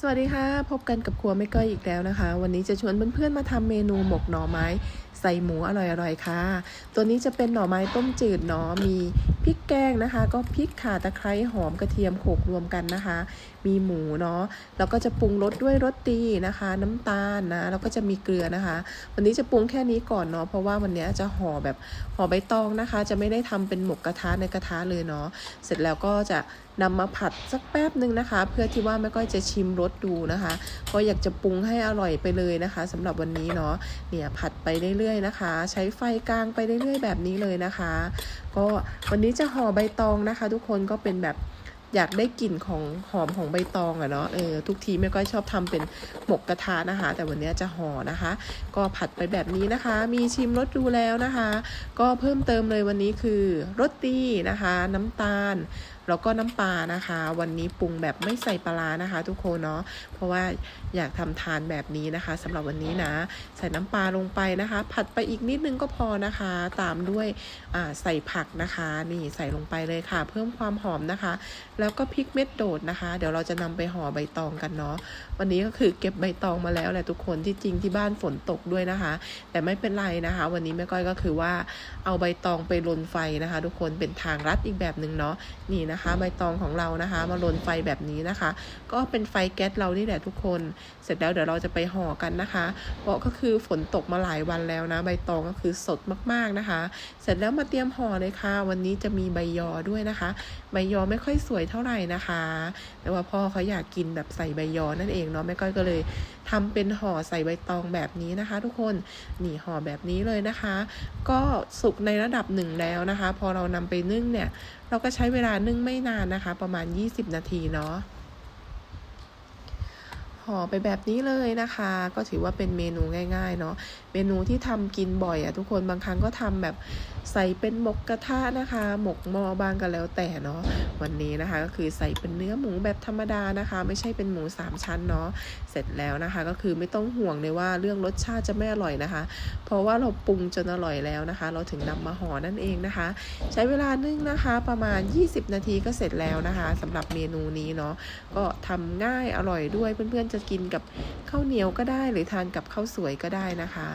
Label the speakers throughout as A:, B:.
A: สวัสดีค่ะ พบกันกับครัวไม่ก้อยอีกแล้วนะคะ วันนี้จะชวนเพื่อนๆมาทำเมนูหมกหน่อไม้ ใส่หมูอร่อยๆค่ะ ตัวนี้จะเป็นหน่อไม้ต้มจืดเนาะมีพริกแกงนะคะ ก็พริกข่าตะไคร้หอมกระเทียมโขกรวมกันนะคะ มีหมูเนาะแล้วก็จะปรุงรสด้วยรสดีนะคะ น้ำตาลนะแล้วก็จะมีเกลือนะคะ วันนี้จะปรุงแค่นี้ก่อนเนาะเพราะว่าวันนี้จะห่อแบบห่อใบตองนะคะ จะไม่ได้ทำเป็นหมกกระทะในกระทะเลยเนาะเสร็จแล้วก็จะ นำมาผัดสักแป๊บหนึ่งนะคะ เพื่อที่ว่าแม่ก้อยจะชิมรสดูนะคะ ก็อยากจะปรุงให้อร่อยไปเลยนะคะสำหรับวันนี้เนาะเนี่ยผัดไปเรื่อยๆนะคะ ใช้ไฟกลางไปเรื่อยๆ แบบนี้เลยนะคะ ก็วันนี้จะห่อใบตองนะคะ ทุกคนก็เป็นแบบอยากได้กลิ่นของหอมของใบตองอะเนาะเออทุกทีแม่ก้อยชอบทำเป็นหมกกระทะนะคะ แต่วันนี้จะห่อนะคะ ก็ผัดไปแบบนี้นะคะ มีชิมรสดูแล้วนะคะ ก็เพิ่มเติมเลยวันนี้คือรสดีนะคะ น้ำตาล แล้วก็น้ำปลานะคะ วันนี้ปรุงแบบไม่ใส่ปลานะคะ ทุกคนเนาะเพราะว่าอยากทำทานแบบนี้นะคะสำหรับวันนี้นะ ใส่น้ำปลาลงไปนะคะ ผัดไปอีกนิดนึงก็พอนะคะ ตามด้วยใส่ผักนะคะ นี่ใส่ลงไปเลยค่ะ เพิ่มความหอมนะคะ แล้วก็พริกเม็ดโดดนะคะ เดี๋ยวเราจะนำไปห่อใบตองกันเนาะวันนี้ก็คือเก็บใบตองมาแล้วแหละทุกคนที่จริงที่บ้านฝนตกด้วยนะคะ แต่ไม่เป็นไรนะคะ วันนี้แม่ก้อยก็คือว่าเอาใบตองไปลนไฟนะคะ ทุกคนเป็นทางรัดอีกแบบหนึ่งเนาะนี่นะคะใบตองของเรานะคะ มาลนไฟแบบนี้นะคะ ก็เป็นไฟแก๊สเรานี่แหละทุกคน เสร็จแล้วเดี๋ยวเราจะไปห่อกันนะคะเพราะก็คือฝนตกมาหลายวันแล้วนะ ใบตองก็คือสดมากๆนะคะ เสร็จแล้วมาเตรียมห่อเลยค่ะ วันนี้จะมีใบยอด้วยนะคะ ใบยอไม่ค่อยสวยเท่าไหร่นะคะ แต่ว่าพ่อเขาอยากกินแบบใส่ใบยอนั่นเองเนาะแม่ก้อยก็เลยทำเป็นห่อใส่ใบตองแบบนี้นะคะ ทุกคนนี่ห่อแบบนี้เลยนะคะ ก็สุกในระดับหนึ่งแล้วนะคะ พอเรานำไปนึ่งเนี่ย เราก็ใช้เวลานึ่งไม่นานนะคะ ประมาณ 20 นาทีเนาะ ห่อไปแบบนี้เลยนะคะ ก็ถือว่าเป็นเมนูง่ายๆเนาะเมนูที่ทำกินบ่อยอะทุกคนบางครั้งก็ทำแบบใส่เป็นหมกกระทะนะคะ หมกหม้อบางกันแล้วแต่เนาะวันนี้นะคะ ก็คือใส่เป็นเนื้อหมูแบบธรรมดานะคะ ไม่ใช่เป็นหมูสามชั้นเนาะเสร็จแล้วนะคะ ก็คือไม่ต้องห่วงเลยว่าเรื่องรสชาติจะไม่อร่อยนะคะ เพราะว่าเราปรุงจนอร่อยแล้วนะคะ เราถึงนำมาห่อนั่นเองนะคะ ใช้เวลานึ่งนะคะประมาณ 20 นาทีก็เสร็จแล้วนะคะสำหรับเมนูนี้เนาะก็ทำง่ายอร่อยด้วยเพื่อนๆจะกินกับข้าวเหนียวก็ได้หรือทานกับข้าวสวยก็ได้นะคะ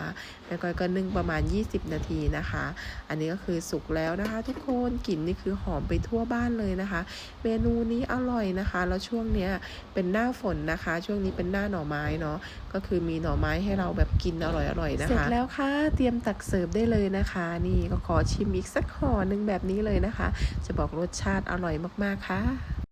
A: แล้วก็ก็นึ่งประมาณ 20 นาทีนะคะ อันนี้ก็คือสุกแล้วนะคะ ทุกคนกลิ่นนี่คือหอมไปทั่วบ้านเลยนะคะ เมนูนี้อร่อยนะคะ แล้วช่วงเนี้ยเป็นหน้าฝนนะคะ ช่วงนี้เป็นหน้าหน่อไม้เนาะก็คือมีหน่อไม้ให้เราแบบกินอร่อยๆนะคะเสร็จแล้วค่ะเตรียมตักเสิร์ฟได้เลยนะคะ นี่ก็ขอชิมอีกสักห่อหนึ่งแบบนี้เลยนะคะ จะบอกรสชาติอร่อยมากๆค่ะ